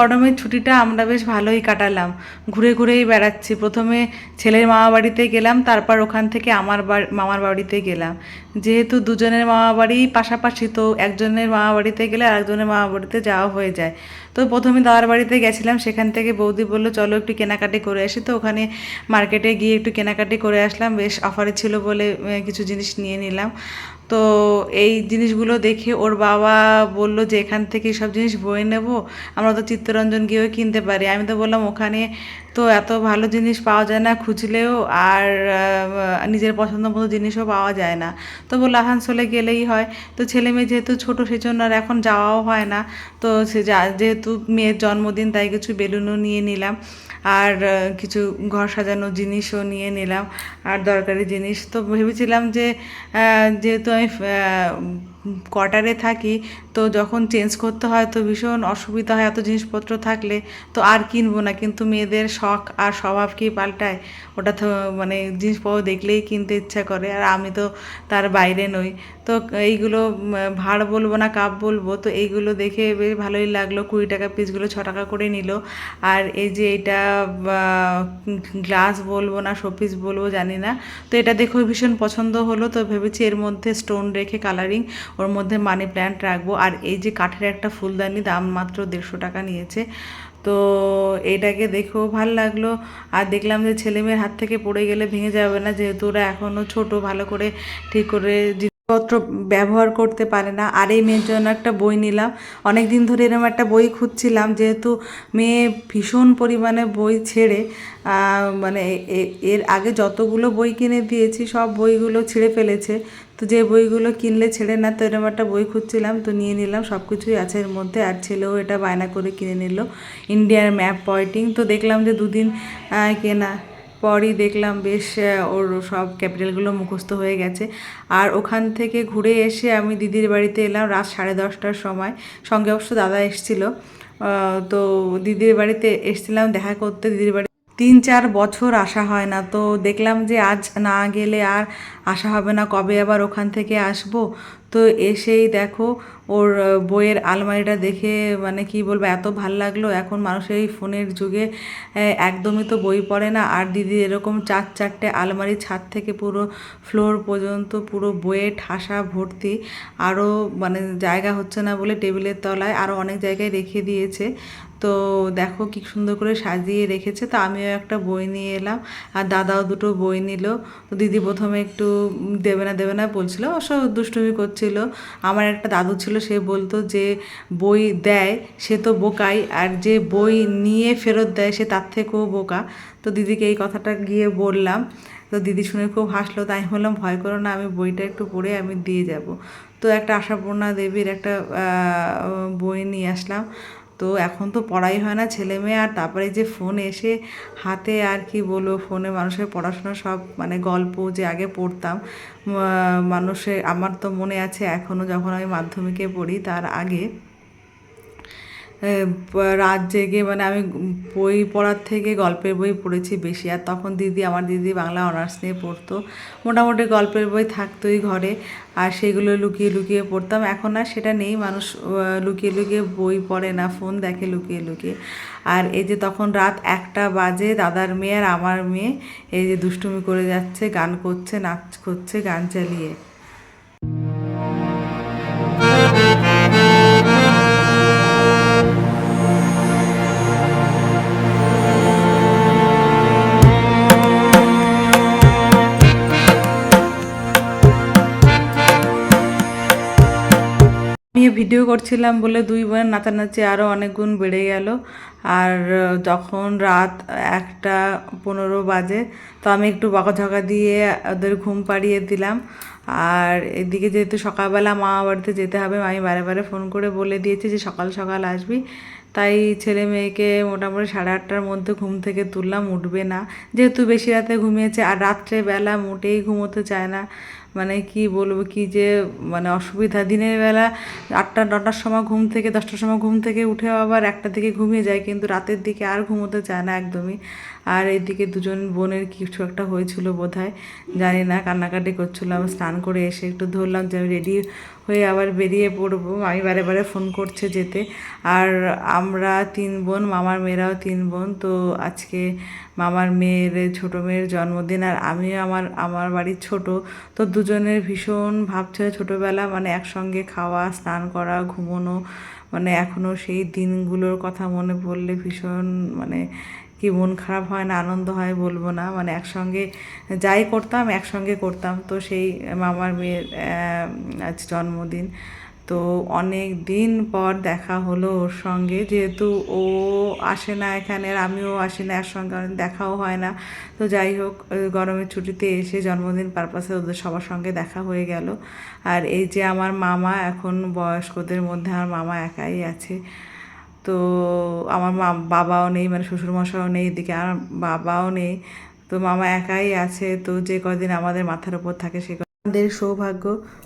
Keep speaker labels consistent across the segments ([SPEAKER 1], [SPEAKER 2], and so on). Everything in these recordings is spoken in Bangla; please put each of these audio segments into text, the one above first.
[SPEAKER 1] গরমের ছুটিটা আমরা বেশ ভালোই কাটালাম। ঘুরে ঘুরেই বেড়াচ্ছি। প্রথমে ছেলের মামা বাড়িতে গেলাম, তারপর ওখান থেকে আমার মামার বাড়িতে গেলাম। যেহেতু দুজনের মামা বাড়ি পাশাপাশি, তো একজনের মামা বাড়িতে গেলে আরেকজনের মামা বাড়িতে যাওয়া হয়ে যায়। তো প্রথমে দাদার বাড়িতে গেছিলাম, সেখান থেকে বৌদি বলল, চলো একটু কেনাকাটি করে আসি। তো ওখানে মার্কেটে গিয়ে একটু কেনাকাটি করে আসলাম। বেশ অফারে ছিল বলে কিছু জিনিস নিয়ে নিলাম। তো এই জিনিসগুলো দেখে ওর বাবা বলল যে, এখান থেকে সব জিনিস বয়ে নেব, আমরা তো চিত্তরঞ্জন গিয়েও কিনতে পারি। আমি তো বললাম, ওখানে তো এত ভালো জিনিস পাওয়া যায় না খুঁজলেও, আর নিজের পছন্দ মতো জিনিসও পাওয়া যায় না। তো বলল আসানসোলে গেলেই হয়। তো ছেলে মেয়ে যেহেতু ছোটো সেই জন্য আর এখন যাওয়াও হয় না। তো সে যেহেতু মেয়ের জন্মদিন, তাই কিছু বেলুনও নিয়ে নিলাম। আর কিছু ঘর সাজানো জিনিসও নিয়ে নিলাম। আর দরকারি জিনিস তো ভেবেছিলাম যে যেহেতু আমি কোয়ার্টারে থাকি তো যখন চেঞ্জ করতে হয় তো ভীষণ অসুবিধা হয়, এত জিনিসপত্র থাকলে তো আর কিনবো না। কিন্তু মেয়েদের শখ আর স্বভাব কি পাল্টায়? ওটা তো মানে জিনিসপত্র দেখলেই কিনতে ইচ্ছা করে। আর আমি তো তার বাইরে নই। তো এইগুলো ভাড় বলব না, কাপ বলব, তো এইগুলো দেখে বেশ ভালোই লাগল। কুড়ি টাকা পিসগুলো ছ টাকা করে নিল। আর এই যে এটা গ্লাস বলব না, শোপিস বলব, জানি না। তো এটা দেখেও ভীষণ পছন্দ হলো। তো ভেবেছি এর মধ্যে স্টোন রেখে কালারিং ওর মধ্যে মানি প্ল্যান্ট রাখব। আর এই যে কাঠের একটা ফুলদানি দাম মাত্র দেড়শো টাকা নিয়েছে। তো এটাকে দেখেও ভালো লাগল। আর দেখলাম যে ছেলেমেয়ের হাত থেকে পড়ে গেলে ভেঙে যাবে না, যেহেতু ওরা এখনও ছোট, ভালো করে ঠিক করে জিনিসপত্র ব্যবহার করতে পারে না। আর এই মেয়ের জন্য একটা বই নিলাম। অনেক দিন ধরে এরকম একটা বই খুঁজছিলাম, যেহেতু মেয়ে ভীষণ পরিমাণে বই ছেড়ে মানে এর আগে যতগুলো বই কিনে দিয়েছি, সব বইগুলো ছিঁড়ে ফেলেছে। তো যে বইগুলো কিনলে ছেড়ে না, তো এরকম একটা বই খুঁজছিলাম, তো নিয়ে নিলাম। সব কিছুই আছে এর মধ্যে। আর ছেলেও এটা বায়না করে কিনে নিল। ইন্ডিয়ার ম্যাপ পয়েন্টিং তো দেখলাম যে দুদিন কেনা পরই দেখলাম বেশ ওর সব ক্যাপিটালগুলো মুখস্থ হয়ে গেছে। আর ওখান থেকে ঘুরে এসে আমি দিদির বাড়িতে এলাম রাত সাড়ে দশটার সময়। সঙ্গে অবশ্য দাদা এসছিল। তো দিদির বাড়িতে এসেছিলাম, দেখা করতে দিদির বাড়ি তিন চার বছর আসা হয় না। তো দেখলাম যে আজ না গেলে আর আসা হবে না, কবে আবার ওখান থেকে আসব? তো এসেই দেখো ওর বইয়ের আলমারিটা দেখে মানে কি বলব, এত ভালো লাগল। এখন মানুষের এই ফোনের যুগে একদমই তো বই পড়ে না। আর দিদি এরকম চার চারটে আলমারি ছাদ থেকে পুরো ফ্লোর পর্যন্ত পুরো বইয়ে ঠাসা ভর্তি, আরও মানে জায়গা হচ্ছে না বলে টেবিলের তলায় আরও অনেক জায়গায় রেখে দিয়েছে। তো দেখো কি সুন্দর করে সাজিয়ে রেখেছে, তো আমিও একটা বই নিয়ে এলাম আর দাদাও দুটো বই নিল। তো দিদি প্রথমে একটু দেবে না দেবে না বলছিল, অবশ্য দুষ্টুমি করছিল। আমার একটা দাদু ছিল, সে বলতো যে বই দেয়, সে তো বোকাই, আর যে বই নিয়ে ফেরত দেয়, সে তার থেকেও বোকা। তো দিদিকে এই কথাটা গিয়ে বললাম, তো দিদি শুনে খুব হাসলো, তাই বললাম, ভয় করো না, আমি বইটা একটু পড়ে আমি দিয়ে যাব। তো একটা আশাপূর্ণা দেবীর একটা বই নিয়ে আসলাম। তো এখন তো পড়াই হয় না ছেলে মেয়ে, আর তারপরে যে ফোন এসে হাতে আর কি বলব ফোনে মানুষের পড়াশোনা সব মানে গল্প যে আগে পড়তাম মানুষের, আমার তো মনে আছে এখনও যখন আমি মাধ্যমিকে পড়ি তার আগে। রাত জেগে মানে আমি বই পড়ার থেকে গল্পের বই পড়েছি বেশি। আর তখন দিদি, আমার দিদি বাংলা অনার্স নিয়ে পড়তো। মোটামুটি গল্পের বই থাকতোই ঘরে। আর সেগুলো লুকিয়ে লুকিয়ে পড়তাম। এখন আর সেটা নেই। মানুষ লুকিয়ে লুকিয়ে বই পড়ে না, ফোন দেখে লুকিয়ে লুকিয়ে। আর এই যে তখন রাত একটা বাজে, দাদার মেয়ে আর আমার মেয়ে এই যে দুষ্টুমি করে যাচ্ছে, গান করছে, নাচ করছে, গান চালিয়ে। ভিডিও করছিলাম বলে দুই বোনের নাচানাচি আরও অনেক গুণ বেড়ে গেল। আর যখন রাত একটা পনেরো বাজে, তো আমি একটু বকাঝকা দিয়ে ওদের ঘুম পাড়িয়ে দিলাম। আর এদিকে যেহেতু সকালবেলা মামা বাড়িতে যেতে হবে আমি বারে বারে ফোন করে বলে দিয়েছি যে সকাল সকাল আসবি। তাই ছেলে মেয়েকে মোটামুটি সাড়ে আটটার মধ্যে ঘুম থেকে তুললাম, উঠবে না। যেহেতু বেশি রাতে ঘুমিয়েছে, আর রাত্রেবেলা মোটেই ঘুমোতে চায় না। মানে কি বলব, কি যে মানে অসুবিধা। দিনের বেলা আটটা, নটার সময় ঘুম থেকে, দশটার সময় ঘুম থেকে উঠে আবার একটা দিকে ঘুমিয়ে যায়, কিন্তু রাতের দিকে আর ঘুমোতে চায় না একদমই। আর এদিকে দুজন বোনের কিছু একটা হয়েছিল বোধ হয় জানি না, কান্নাকাটি করছিল। আমি স্নান করে এসে একটু ধরলাম যে আমি রেডি হয়ে আবার বেরিয়ে পড়ব। আমি বারে বারে ফোন করছে যেতে। আর আমরা তিন বোন, মামার মেয়েরাও তিন বোন। তো আজকে মামার মেয়ের, ছোটো মেয়ের জন্মদিন আর আমিও আমার আমার বাড়ির ছোট। তো দুজনের ভীষণ ভাব ছিল ছোটোবেলা মানে একসঙ্গে খাওয়া, স্নান করা, ঘুমোনো। মানে এখনও সেই দিনগুলোর কথা মনে পড়লে ভীষণ মানে কি মন খারাপ হয় না, আনন্দ হয় বলব না। মানে একসঙ্গে যাই করতাম, একসঙ্গে করতাম। তো সেই মামার মেয়ের আজ জন্মদিন। তো অনেক দিন পর দেখা হলো ওর সঙ্গে। যেহেতু ও আসে না এখানে আমিও আসি না, একসঙ্গে অনেক দেখাও হয় না। তো যাই হোক গরমের ছুটিতে এসে জন্মদিন পারপাসে ওদের সবার সঙ্গে দেখা হয়ে গেল। আর এই যে আমার মামা, এখন বয়স্কদের মধ্যে আমার মামা একাই আছে। তো আমার মা, বাবাও নেই মানে শ্বশুরমশাও নেই, এদিকে আর বাবাও নেই। তো মামা একাই আছে, তো যে কদিন আমাদের মাথার উপর থাকে সে আমাদের সৌভাগ্য,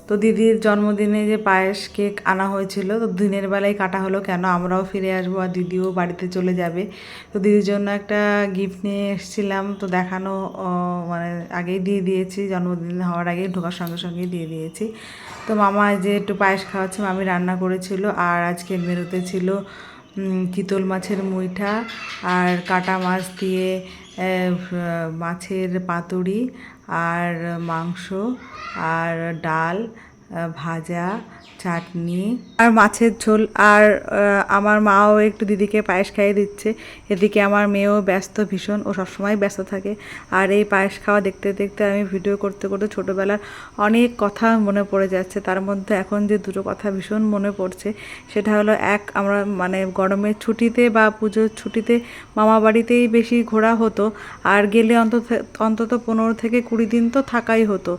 [SPEAKER 1] তো দিদির জন্মদিনে যে পায়েস কেক আনা হয়েছিল, তো দিনের বেলায় কাটা হলো, কেন আমরাও ফিরে আসব আর দিদিও বাড়িতে চলে যাবে। তো দিদির জন্য একটা গিফট নিয়ে এসেছিলাম, তো দেখানো মানে আগেই দিয়ে দিয়েছি, জন্মদিন হওয়ার আগে ঢোকার সঙ্গে সঙ্গে দিয়ে দিয়েছি। তো মামা যে একটু পায়েস খাওয়াচ্ছে, মামি রান্না করেছিল, আর আজকের মেনুতে ছিল চিতল মাছের মুইঠা আর কাটা মাছ দিয়ে মাছের পাতুড়ি আর মাংস আর ডাল ভাজা, চাটনি আর মাছের ঝোল। আর আমার মাও একটু দিদিকে পায়েস খাইয়ে দিচ্ছে। এদিকে আমার মেয়েও ব্যস্ত ভীষণ, ও সবসময় ব্যস্ত থাকে। আর এই পায়েস খাওয়া দেখতে দেখতে আমি ভিডিও করতে করতে ছোটোবেলার অনেক কথা মনে পড়ে যাচ্ছে। তার মধ্যে এখন যে দুটো কথা ভীষণ মনে পড়ছে, সেটা হলো এক, আমরা মানে গরমের ছুটিতে বা পুজোর ছুটিতে মামা বাড়িতেই বেশি ঘোরা হতো। আর গেলে অন্তত অন্তত পনেরো থেকে কুড়ি দিন তো থাকাই হতো।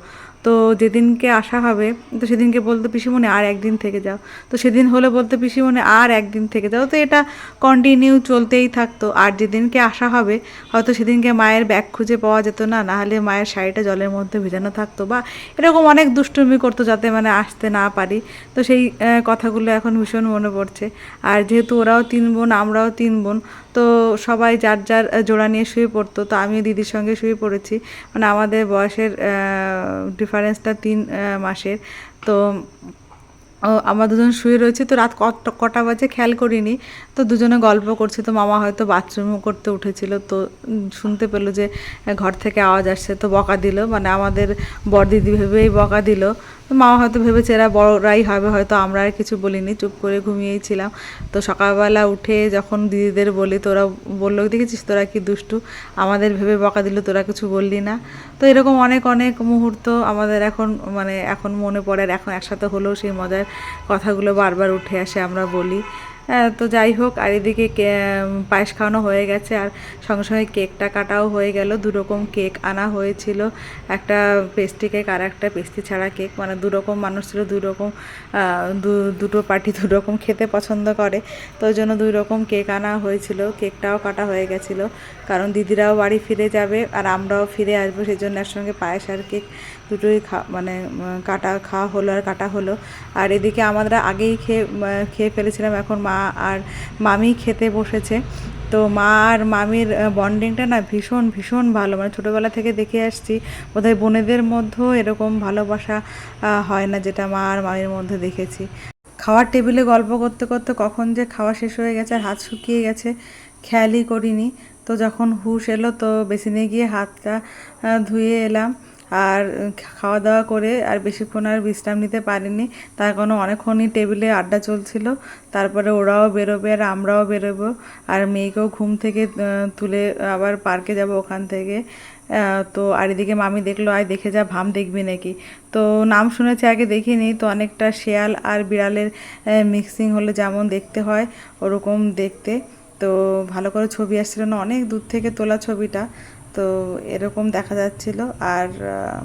[SPEAKER 1] তো যেদিনকে আসা হবে, তো সেদিনকে বলতো, পিসিমণি, আর একদিন থেকে যাও। তো সেদিন হলে বলতো, পিসিমণি, আর একদিন থেকে যাও। তো এটা কন্টিনিউ চলতেই থাকতো। আর যেদিনকে আসা হবে, হয়তো সেদিনকে মায়ের ব্যাগ খুঁজে পাওয়া যেত না নাহলে মায়ের শাড়িটা জলের মধ্যে ভেজানো থাকতো বা এরকম অনেক দুষ্টুমি করতো যাতে মানে আসতে না পারি। তো সেই কথাগুলো এখন ভীষণ মনে পড়ছে। আর যেহেতু ওরাও তিন বোন, আমরাও তিন বোন, তো সবাই যার যার জোড়া নিয়ে শুয়ে পড়তো। তো আমিও দিদির সঙ্গে শুয়ে পড়েছি। মানে আমাদের বয়সের ডিফারেন্সটা তিন মাসের। তো আমার দুজন শুয়ে রয়েছি, তো রাত কটা বাজে খেয়াল করিনি। তো দুজনে গল্প করছি, তো মামা হয়তো বাথরুমও করতে উঠেছিল, তো শুনতে পেল যে ঘর থেকে আওয়াজ আসছে, তো বকা দিল। মানে আমাদের বড়দিদি ভেবেই বকা দিল। মামা হয়তো ভেবেছে এরা বড়রাই হবে, হয়তো আমরা আর কিছু বলিনি, চুপ করে ঘুমিয়েছিলাম তো সকালবেলা উঠে যখন দিদিদের বলি, তোরা বলল, দেখেছিস তোরা কি দুষ্টু? আমাদের ভেবে বকা দিল, তোরা কিছু বললি না? তো এরকম অনেক অনেক মুহূর্ত আমাদের এখন মানে এখন মনে পড়ে আর এখন একসাথে হলেও সেই মজার কথাগুলো বারবার উঠে আসে, আমরা বলি। তো যাই হোক, আর এদিকে পায়েস খাওয়ানো হয়ে গেছে, আর সঙ্গে সঙ্গে কেকটা কাটাও হয়ে গেল। দু রকম কেক আনা হয়েছিল, একটা পেস্ট্রি কেক আর একটা পেস্ট্রি ছাড়া কেক। মানে দু রকম মানুষ ছিল দুই রকম দু- দুটো পার্টি দু রকম খেতে পছন্দ করে। তো ওই জন্য দুই রকম কেক আনা হয়েছিল, কেকটাও কাটা হয়ে গেছিল। কারণ দিদিরাও বাড়ি ফিরে যাবে, আর আমরাও ফিরে আসব সেই জন্য একসঙ্গে পায়েস আর কেক দুটোই খা মানে কাটা, খাওয়া হলো আর কাটা হলো। আর এদিকে আমরা আগেই খেয়ে খেয়ে ফেলেছিলাম, এখন মা আর মামি খেতে বসেছে। তো মা আর মামির বন্ডিংটা না ভীষণ ভীষণ ভালো। মানে ছোটোবেলা থেকে দেখে আসছি, বোধহয় বোনেদের মধ্যেও এরকম ভালোবাসা হয় না যেটা মা আর মামির মধ্যে দেখেছি। খাওয়ার টেবিলে গল্প করতে করতে কখন যে খাওয়া শেষ হয়ে গেছে আর হাত শুকিয়ে গেছে, খেয়ালই করিনি। তো যখন হুশ এলো, তো বেসিনে গিয়ে হাতটা ধুয়ে এলাম। আর খাওয়া দাওয়া করে আর বেশিক্ষণ আর বিশ্রাম নিতে পারিনি। তার কারণে অনেকক্ষণই টেবিলে আড্ডা চলছিল। তারপরে ওরাও বেরোবে আর আমরাও বেরোবো। আর মেয়েকেও ঘুম থেকে তুলে আবার পার্কে যাব ওখান থেকে। তো আর এদিকে মামি দেখল, আয়, দেখে যা, ভাম দেখবি নাকি? তো নাম শুনেছি, আগে দেখিনি। তো অনেকটা শেয়াল আর বিড়ালের মিক্সিং হলে যেমন দেখতে হয়, ওরকম দেখতে। তো ভালো করে ছবি আসছিল না, অনেক দূর থেকে তোলা ছবিটা। তো এরকম দেখা যাচ্ছিল। আর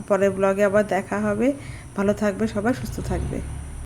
[SPEAKER 1] পরের ব্লগে আবার দেখা হবে। ভালো থাকবে সবাই, সুস্থ থাকবে।